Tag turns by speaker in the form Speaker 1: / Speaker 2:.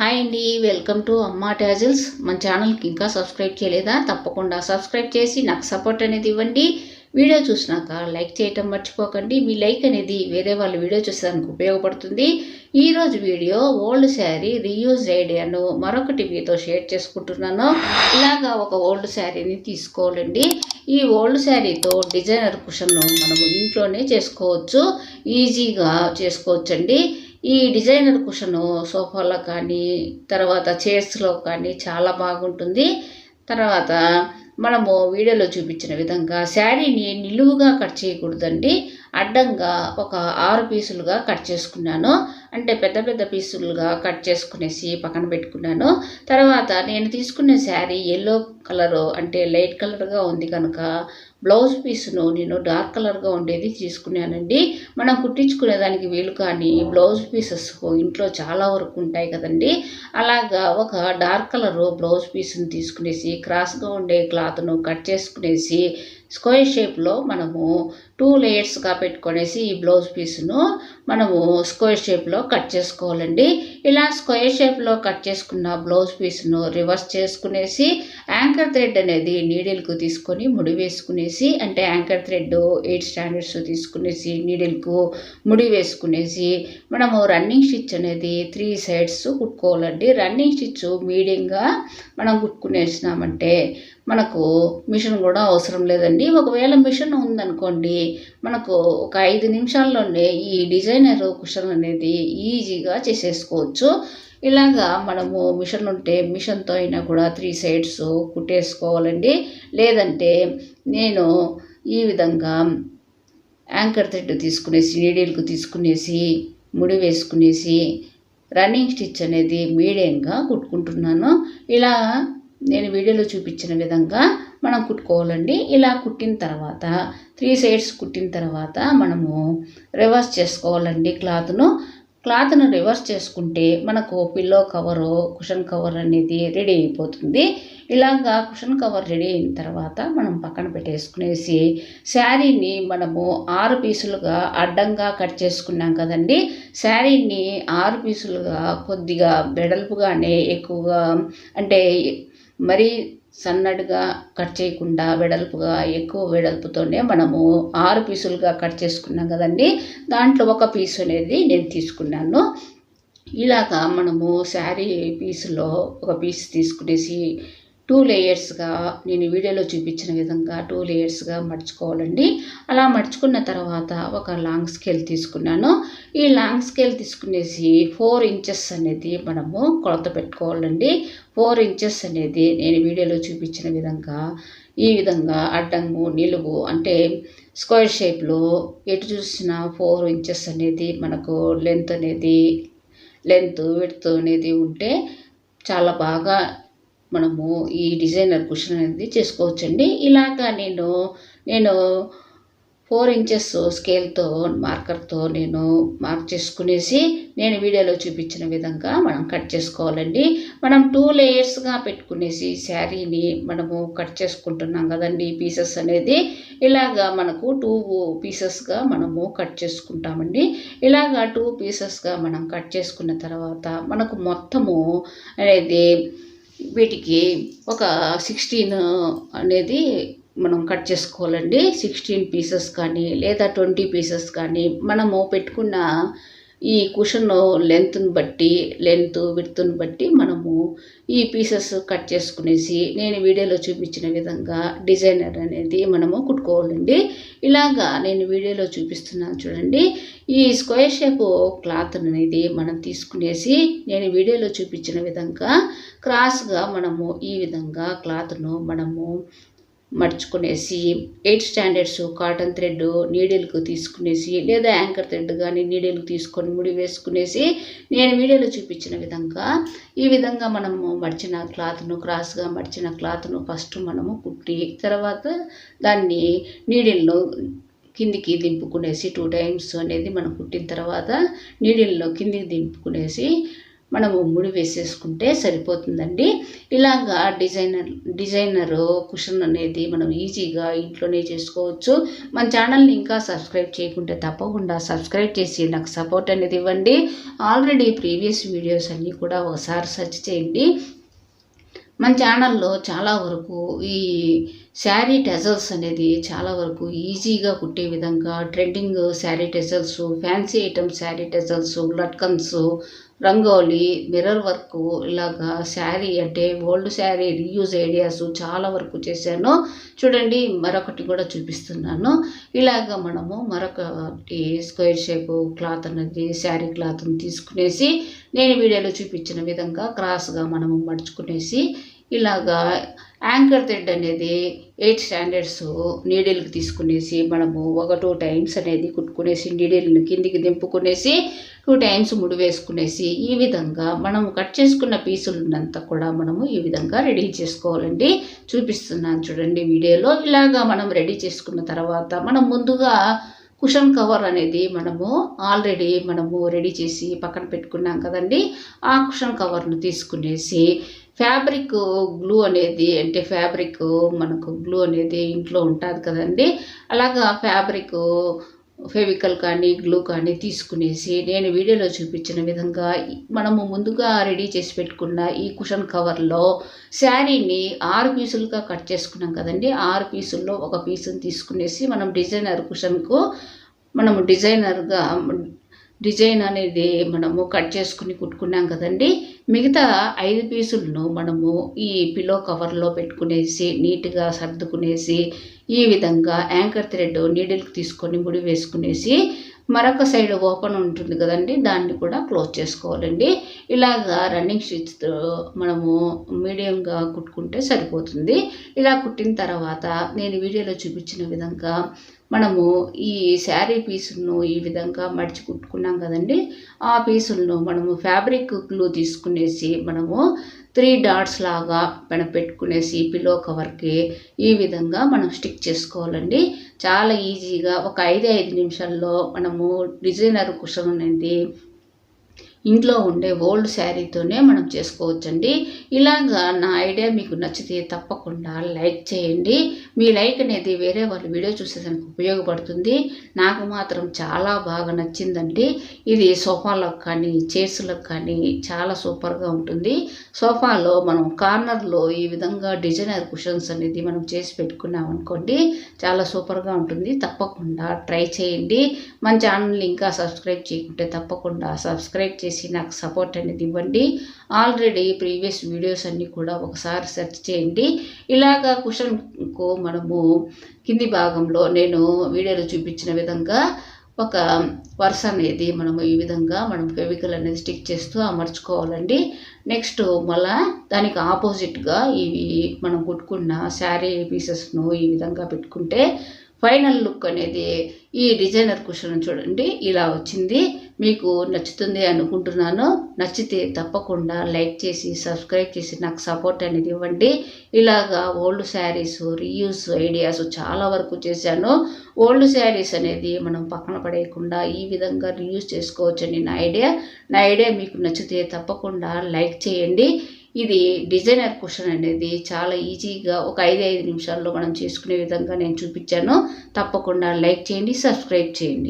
Speaker 1: Hi అండి welcome to అమ్మా tassels. మన ఛానల్కి ఇంకా సబ్స్క్రైబ్ చేయలేదా? తప్పకుండా సబ్స్క్రైబ్ చేసి నాకు సపోర్ట్ అనేది ఇవ్వండి. వీడియో చూసినాక లైక్ చేయటం మర్చిపోకండి. మీ లైక్ అనేది వేరే వాళ్ళ వీడియో చూసేదానికి ఉపయోగపడుతుంది. ఈరోజు వీడియో ఓల్డ్ శారీ రీయూజ్ ఐడియాను మరొకటి మీతో షేర్ చేసుకుంటున్నాను. ఇలాగా ఒక ఓల్డ్ శారీని తీసుకోవాలండి. ఈ ఓల్డ్ శారీతో డిజైనర్ కుషన్ను మనము ఇంట్లోనే చేసుకోవచ్చు. ఈజీగా చేసుకోవచ్చండి. ఈ డిజైనర్ కుషన్ సోఫాలో కానీ తర్వాత చైర్స్లో కానీ చాలా బాగుంటుంది. తర్వాత మనము వీడియోలో చూపించిన విధంగా శారీని నిలువుగా కట్ చేయకూడదండి. అడ్డంగా ఒక ఆరు పీసులుగా కట్ చేసుకున్నాను. అంటే పెద్ద పెద్ద పీసులుగా కట్ చేసుకునేసి పక్కన పెట్టుకున్నాను. తర్వాత నేను తీసుకునే శారీ ఎల్లో కలరు అంటే లైట్ కలర్గా ఉంది కనుక బ్లౌజ్ పీస్ను నేను డార్క్ కలర్గా ఉండేది తీసుకున్నానండి. మనం కుట్టించుకునే దానికి వీలు కానీ బ్లౌజ్ పీసెస్ ఇంట్లో చాలా వరకు ఉంటాయి కదండి. అలాగా ఒక డార్క్ కలరు బ్లౌజ్ పీస్ని తీసుకునేసి క్రాస్గా ఉండే క్లాత్ను కట్ చేసుకునేసి స్క్వేర్ షేప్లో మనము టూ లేయర్స్గా పెట్టుకునేసి ఈ బ్లౌజ్ పీస్ను మనము స్క్వేర్ షేప్లో కట్ చేసుకోవాలండి. ఇలా స్క్వేర్ షేప్లో కట్ చేసుకున్న బ్లౌజ్ పీస్ను రివర్స్ చేసుకునేసి యాంకర్ థ్రెడ్ అనేది నీడిల్కు తీసుకొని ముడి వేసుకునేసి అంటే యాంకర్ థ్రెడ్ ఎయిట్ స్టాండర్డ్స్ తీసుకునేసి నీడిల్కు ముడి వేసుకునేసి మనము రన్నింగ్ స్టిచ్ అనేది త్రీ సైడ్స్ కుట్టుకోవాలండి. రన్నింగ్ స్టిచ్ మీడియంగా మనం కుట్టుకునేసినామంటే మనకు మిషన్ కూడా అవసరం లేదండి. ఒకవేళ మిషన్ ఉందనుకోండి మనకు ఒక ఐదు నిమిషాల్లోనే ఈ డిజైనర్ కుషన్ అనేది ఈజీగా చేసేసుకోవచ్చు. ఇలాగా మనము మిషన్ ఉంటే మిషన్తో అయినా కూడా త్రీ సైడ్స్ కుట్టేసుకోవాలండి. లేదంటే నేను ఈ విధంగా యాంకర్ థ్రెడ్ తీసుకునేసి నీడిల్కు తీసుకునేసి ముడి వేసుకునేసి రన్నింగ్ స్టిచ్ అనేది మీడియంగా కుట్టుకుంటున్నాను. ఇలా నేను వీడియోలో చూపించిన విధంగా మనం కుట్టుకోవాలండి. ఇలా కుట్టిన తర్వాత త్రీ సైడ్స్ కుట్టిన తర్వాత మనము రివర్స్ చేసుకోవాలండి క్లాత్ను. క్లాత్ను రివర్స్ చేసుకుంటే మనకు పిల్లో కవరు కుషన్ కవర్ అనేది రెడీ అయిపోతుంది. ఇలాగా కుషన్ కవర్ రెడీ అయిన తర్వాత మనం పక్కన పెట్టేసుకునేసి శారీని మనము ఆరు పీసులుగా అడ్డంగా కట్ చేసుకున్నాం కదండి. శారీని ఆరు పీసులుగా కొద్దిగా వెడల్పుగానే ఎక్కువగా అంటే మరీ సన్నడిగా కట్ చేయకుండా వెడల్పుగా ఎక్కువ వెడల్పుతోనే మనము ఆరు పీసులుగా కట్ చేసుకున్నాం కదండి. దాంట్లో ఒక పీస్ అనేది నేను తీసుకున్నాను. ఇలాగా మనము శారీ పీసులో ఒక పీస్ తీసుకునేసి టూ లేయర్స్గా నేను వీడియోలో చూపించిన విధంగా టూ లేయర్స్గా మడుచుకోవాలండి. అలా మడుచుకున్న తర్వాత ఒక లాంగ్ స్కేల్ తీసుకున్నాను. ఈ లాంగ్ స్కేల్ తీసుకునేసి ఫోర్ ఇంచెస్ అనేది మనము కొలత పెట్టుకోవాలండి. ఫోర్ ఇంచెస్ అనేది నేను వీడియోలో చూపించిన విధంగా ఈ విధంగా అడ్డంగు నిలువు అంటే స్క్వేర్ షేప్లో ఎటు చూసిన ఫోర్ ఇంచెస్ అనేది మనకు లెంత్ అనేది లెంత్ విడ్త్ అనేది ఉంటే చాలా బాగా మనము ఈ డిజైనర్ కుషన్ అనేది చేసుకోవచ్చండి. ఇలాగా నేను నేను ఫోర్ ఇంచెస్ స్కేల్తో మార్కర్తో నేను మార్క్ చేసుకునేసి నేను వీడియోలో చూపించిన విధంగా మనం కట్ చేసుకోవాలండి. మనం టూ లేయర్స్గా పెట్టుకునేసి శారీని మనము కట్ చేసుకుంటున్నాం కదండి పీసెస్ అనేది. ఇలాగా మనకు టూ పీసెస్గా మనము కట్ చేసుకుంటామండి. ఇలాగా టూ పీసెస్గా మనం కట్ చేసుకున్న తర్వాత మనకు మొత్తము అనేది వీటికి ఒక సిక్స్టీన్ అనేది మనం కట్ చేసుకోవాలండి. సిక్స్టీన్ పీసెస్ కానీ లేదా ట్వంటీ పీసెస్ కానీ మనము పెట్టుకున్న ఈ కుషన్ లెంత్ని బట్టి లెంత్ విడ్త్ని బట్టి మనము ఈ పీసెస్ కట్ చేసుకునేసి నేను వీడియోలో చూపించిన విధంగా డిజైనర్ అనేది మనము కుట్టుకోవాలండి. ఇలాగా నేను వీడియోలో చూపిస్తున్నాను చూడండి. ఈ స్క్వేర్ షేప్ క్లాత్ అనేది మనం తీసుకునేసి నేను వీడియోలో చూపించిన విధంగా క్రాస్గా మనము ఈ విధంగా క్లాత్ను మనము మడుచుకునేసి ఎయిట్ స్టాండర్డ్స్ కాటన్ థ్రెడ్ నీడిల్కు తీసుకునేసి లేదా యాంకర్ థ్రెడ్ కానీ నీడిల్కి తీసుకొని ముడి వేసుకునేసి నేను వీడియోలో చూపించిన విధంగా ఈ విధంగా మనము మడిచిన క్లాత్ను క్రాస్గా మడిచిన క్లాత్ను ఫస్ట్ మనము కుట్టి తర్వాత దాన్ని నీడిల్ను కిందికి దింపుకునేసి టూ టైమ్స్ అనేది మనం కుట్టిన తర్వాత నీడిల్లో కిందికి దింపుకునేసి మనము ముడి వేసేసుకుంటే సరిపోతుందండి. ఇలాగా డిజైనర్ డిజైనర్ కుషన్ అనేది మనం ఈజీగా ఇంట్లోనే చేసుకోవచ్చు. మన ఛానల్ని ఇంకా సబ్స్క్రైబ్ చేయకుంటే తప్పకుండా సబ్స్క్రైబ్ చేసి నాకు సపోర్ట్ అనేది ఇవ్వండి. ఆల్రెడీ ప్రీవియస్ వీడియోస్ అన్నీ కూడా ఒకసారి సెర్చ్ చేయండి. మన ఛానల్లో చాలా వరకు ఈ శారీ టెజల్స్ అనేది చాలా వరకు ఈజీగా కుట్టే విధంగా trending sari tassels fancy item sari tassels latkans rangoli mirror work ఇలాగా శారీ అంటే ఓల్డ్ శారీ రీయూజ్ ఐడియాస్ చాలా వరకు చేశాను. చూడండి మరొకటి కూడా చూపిస్తున్నాను. ఇలాగ మనము మరొకటి స్క్వేర్ షేప్ క్లాత్ అనేది శారీ క్లాత్ని తీసుకునేసి నేను వీడియోలో చూపించిన విధంగా క్రాస్గా మనము మడుచుకునేసి ఇలాగా యాంకర్ థ్రెడ్ అనేది ఎయిట్ స్టాండర్డ్స్ నీడిల్కి తీసుకునేసి మనము ఒక టూ టైమ్స్ అనేది కుట్టుకునేసి నీడిల్ని కిందికి దింపుకునేసి టూ టైమ్స్ ముడి వేసుకునేసి ఈ విధంగా మనం కట్ చేసుకున్న పీసులంతా కూడా మనము ఈ విధంగా రెడీ చేసుకోవాలండి. చూపిస్తున్నాను చూడండి వీడియోలో. ఇలాగా మనం రెడీ చేసుకున్న తర్వాత మనం ముందుగా కుషన్ కవర్ అనేది మనము ఆల్రెడీ మనము రెడీ చేసి పక్కన పెట్టుకున్నాం కదండి. ఆ కుషన్ కవర్ను తీసుకునేసి ఫ్యాబ్రిక్ గ్లూ అనేది అంటే ఫ్యాబ్రిక్ మనకు గ్లూ అనేది ఇంట్లో ఉంటుంది కదండి. అలాగా ఫ్యాబ్రిక్ ఫెవికల్ కానీ గ్లూ కానీ తీసుకునేసి నేను వీడియోలో చూపించిన విధంగా మనము ముందుగా రెడీ చేసి పెట్టుకున్న ఈ కుషన్ కవర్లో శారీని ఆరు పీసులుగా కట్ చేసుకున్నాం కదండి. ఆరు పీసుల్లో ఒక పీసును తీసుకునేసి మనం డిజైనర్ కుషన్కు మనము డిజైనర్గా డిజైన్ అనేది మనము కట్ చేసుకుని కుట్టుకున్నాం కదండి. మిగతా ఐదు పీసులను మనము ఈ పిలో కవర్లో పెట్టుకునేసి నీట్గా సర్దుకునేసి ఈ విధంగా యాంకర్ థ్రెడ్ నీడిల్కి తీసుకొని ముడి వేసుకునేసి మరొక సైడ్ ఓపెన్ ఉంటుంది కదండి దాన్ని కూడా క్లోజ్ చేసుకోవాలండి. ఇలాగా రన్నింగ్ స్టిచ్తో మనము మీడియంగా కుట్టుకుంటే సరిపోతుంది. ఇలా కుట్టిన తర్వాత నేను వీడియోలో చూపించిన విధంగా మనము ఈ శారీ పీసులను ఈ విధంగా మడిచి కుట్టుకున్నాం కదండి. ఆ పీసులను మనము ఫ్యాబ్రిక్ గ్లూ తీసుకునేసి మనము త్రీ డాట్స్ లాగా మనం పెట్టుకునేసి పిలో కవర్కి ఈ విధంగా మనం స్టిక్ చేసుకోవాలండి. చాలా ఈజీగా ఒక ఐదు ఐదు నిమిషాల్లో మనము డిజైనర్ కుషన్ అనేది ఇంట్లో ఉండే ఓల్డ్ శారీతోనే మనం చేసుకోవచ్చండి. ఇలాగా నా ఐడియా మీకు నచ్చితే తప్పకుండా లైక్ చేయండి. మీ లైక్ అనేది వేరే వాళ్ళు వీడియో చూసేదానికి ఉపయోగపడుతుంది. నాకు మాత్రం చాలా బాగా నచ్చిందండి. ఇది సోఫాలకు కానీ చైర్స్లకు కానీ చాలా సూపర్గా ఉంటుంది. సోఫాలో మనం కార్నర్లో ఈ విధంగా డిజైనర్ కుషన్స్ అనేది మనం చేసి పెట్టుకున్నాం అనుకోండి చాలా సూపర్గా ఉంటుంది. తప్పకుండా ట్రై చేయండి. మన ఛానల్ని ఇంకా సబ్స్క్రైబ్ చేయకుంటే తప్పకుండా సబ్స్క్రైబ్ చేసి దయచేసి నాకు సపోర్ట్ అనేది ఇవ్వండి. ఆల్రెడీ ప్రీవియస్ వీడియోస్ అన్నీ కూడా ఒకసారి సెర్చ్ చేయండి. ఇలాగా కుషన్కు మనము కింది భాగంలో నేను వీడియోలో చూపించిన విధంగా ఒక వరుస అనేది మనము ఈ విధంగా మనం ఫెవికల్ అనేది స్టిక్ చేస్తూ అమర్చుకోవాలండి. నెక్స్ట్ మళ్ళా దానికి ఆపోజిట్గా ఇవి మనం కుట్టుకున్న శారీ పీసెస్ను ఈ విధంగా పెట్టుకుంటే ఫైనల్ లుక్ అనేది ఈ డిజైనర్ కుషన్ చూడండి. ఇలా వచ్చింది. మీకు నచ్చుతుంది అనుకుంటున్నాను నచ్చితే తప్పకుండా లైక్ చేసి సబ్స్క్రైబ్ చేసి నాకు సపోర్ట్ అనేది ఇవ్వండి. ఇలాగా ఓల్డ్ శారీస్ రీయూస్ ఐడియాస్ చాలా వరకు చేశాను. ఓల్డ్ శారీస్ అనేది మనం పక్కన పడేయకుండా ఈ విధంగా రీయూస్ చేసుకోవచ్చని నా ఐడియా. నా ఐడియా మీకు నచ్చితే తప్పకుండా లైక్ చేయండి. ఇది డిజైనర్ క్వశ్చన్ అనేది చాలా ఈజీగా ఒక ఐదు ఐదు నిమిషాల్లో మనం చేసుకునే విధంగా నేను చూపించాను. తప్పకుండా లైక్ చేయండి సబ్స్క్రైబ్ చేయండి.